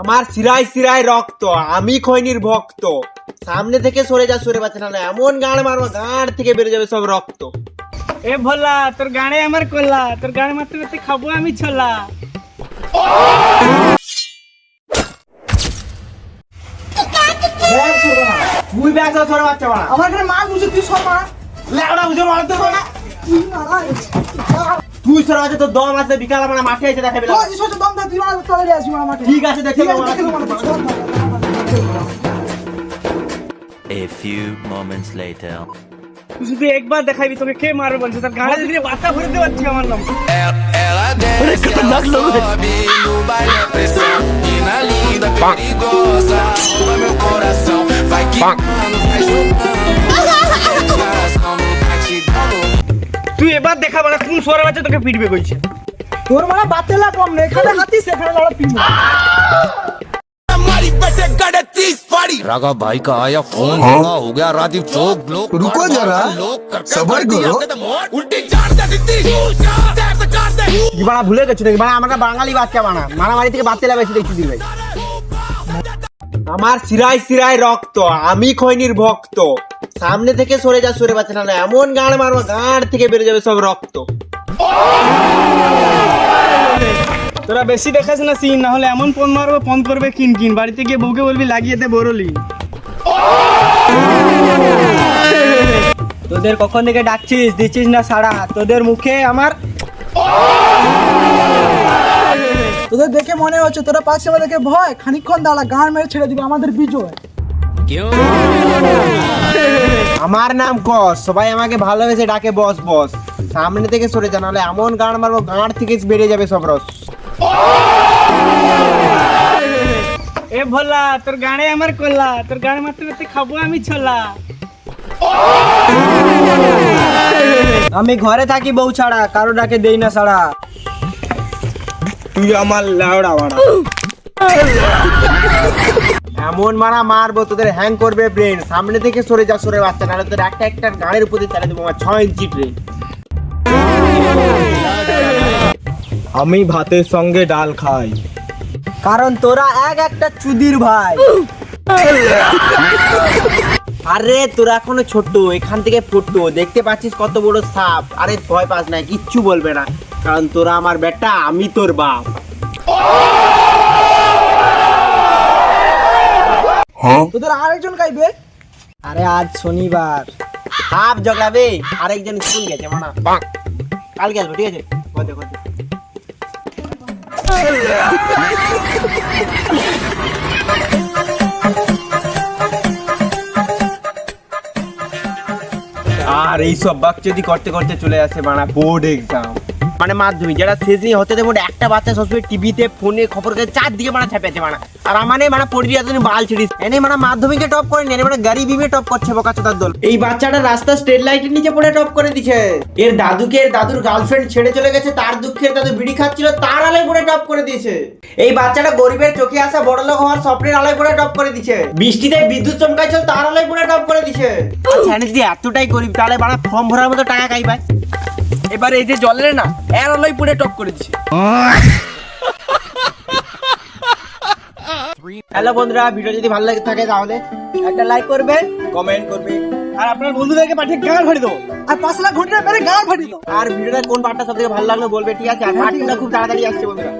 আমার সিরাই সিরাই রক্ত আমি খৈনির ভক্ত। সামনে থেকে সরে যা সরে পাচ্ছে না এমন গান মারবো গাঁড় থেকে বেরিয়ে যাবে সব রক্ত। এ ভোলা তোর গানে আমার কোলা তোর গানে মারতে মারতে খাব আমি ছোলা। তুই ব্যাগ সরে পাচ্ছে মারা। আমার মাছ বুঝে তুই সব মার। লেওড়া বুঝে মারতে না। তুই সরে তোর দম আছে বিকাল মানে মাঠে এসে দেখাবে তুই সব দম ধর তুই মারা চলে আসবি মারা মাঠে ঠিক আছে দেখে নেব আছে A few moments later. তুই শুধু একবার দেখাবি তোকে কে মারবে বলছে তার গানে দিয়ে বাচ্চা ভরে দিতে পারছি আমার নাম Ela desce, ela sobe no baile a pressão. Mina linda, perigosa, rouba meu coração. Vai quicando, vai jogando. তুই এবার দেখা মানে কোন সোয়ারের বাচ্চা তোকে পিটবে কইছে তোর মারা বাতেলা কম নেই এখানে হাতি সেখানে লড়া পিন हमारी बेटे गड़े तीस फाड़ी राघव भाई का आया फोन हाँ? हो गया राजीव चौक लोग रुको जरा, लोग सबर करो। उल्टी जान दे दी কি বাড়া ভুলে গেছো নাকি বাড়া আমরা বাঙালি বাচ্চা বানা মারামারি থেকে বাচ্চা বেশি দেখছি দিল ভাই আমার সিরাই সিরাই রক্ত আমি খৈনির ভক্ত সামনে থেকে সরে যা সরে পাচ্ছে না এমন গান মারবো গাঁড় থেকে বেরিয়ে যাবে সব রক্ত। তোরা বেশি দেখাস না সিন না হলে এমন পন মারবো পন করবে কিন কিন। বাড়িতে গিয়ে বউকে বলবি লাগিয়ে দে বরলি তোদের কখন থেকে ডাকছিস দিচ্ছিস না সারা তোদের মুখে আমার তোদের দেখে মনে হচ্ছে তোরা পাশে আমাদেরকে ভয় খানিকক্ষণ দাঁড়া গান মেরে ছেড়ে দিবে আমাদের বিজয়। আমার নাম কস সবাই আমাকে ভালোবেসে ডাকে বস বস। সামনে থেকে সরে যা নাহলে এমন গান মারবো গাঁড় থেকে বেরিয়ে যাবে সব রস। এ ভোলা তোর গানে আমার কোলা তোর গানে মারতে মারতে খাব আমি ছোলা। আমি ঘরে থাকি বউ ছাড়া কারও ডাকে দেই না ছাড়া তুই আমার লাউড়া মারা এমন মারা মারবো তোদের হ্যাং করবে ব্রেন সামনে থেকে সরে যা সরে বাচ্চা নাহলে তোদের একটা একটা গাড়ির উপর দিয়ে চালিয়ে দেবো আমার ছয় ইঞ্চি ট্রেন আমি ভাতের সঙ্গে ডাল খাই। কারণ তোরা এক একটা চুদির ভাই। আরে তোরা এখনও ছোট্ট এখান থেকে ফুটতো দেখতে পাচ্ছিস কত বড় সাপ। আরে ভয় পাস না কিচ্ছু বলবে না। কারণ তোরা আমার বেটা আমি তোর বাপ। তোদের আরেকজন গাইবে? আরে আজ শনিবার। সাপ জগাবে আরেকজন স্কুল গেছে মানা। কালকে আসব ঠিক আছে? আর এইসব বাক যদি করতে করতে চলে আসে মানা বোর্ড এক্সাম মানে মাধ্যমিক, যেটা শেষ দিন হতে দেবো একটা বাচ্চা সবসময় টিভিতে, ফোনে খবর কাগজে চারদিকে মানা ছাপেছে মানা আর আমানে মানে পড়বি এতদিন বাল ছিড়িস। এনে মানে মাধ্যমিকে টপ করে এনে মানে গাড়ি বিমে টপ করছে বোকাচোদার দল। এই বাচ্চাটা রাস্তা স্ট্রেট লাইটের নিচে পড়ে টপ করে দিছে। এর দাদুকে, এর দাদুর গার্লফ্রেন্ড ছেড়ে চলে গেছে, তার দুঃখে দাদু বিড়ি খাচ্ছিল, তার আলোয় পড়ে টপ করে দিয়েছে। এই বাচ্চাটা গরিবের চোখে আসা বড় লোক হওয়ার স্বপ্নের আলোয় পড়ে টপ করে দিছে। বৃষ্টিতে বিদ্যুৎ চমকাইছিল, তার আলোয় পড়ে টপ করে দিছে। আচ্ছা এতটাই গরিব, তাহলে বাড়া ফর্ম ভরার মতো টাকা খাই এবার এই যে জলের না, এর আলোয় পুড়ে টপ করে দিছি। হ্যালো বন্ধুরা, ভিডিও যদি ভালো লাগে থাকে তাহলে একটা লাইক করবে কমেন্ট করবে, আর আপনার বন্ধুদেরকে পাঠিয়ে গান ভরে দেবো। আর পাঁচ লাখ ঘটনা মেরে গান ফাটিয়ে দেবো। আর ভিডিওটা কোন পার্টটা সব থেকে ভালো লাগল বলবে, ঠিক আছে? আর পার্টটা খুব তাড়াতাড়ি আসছে বন্ধুরা।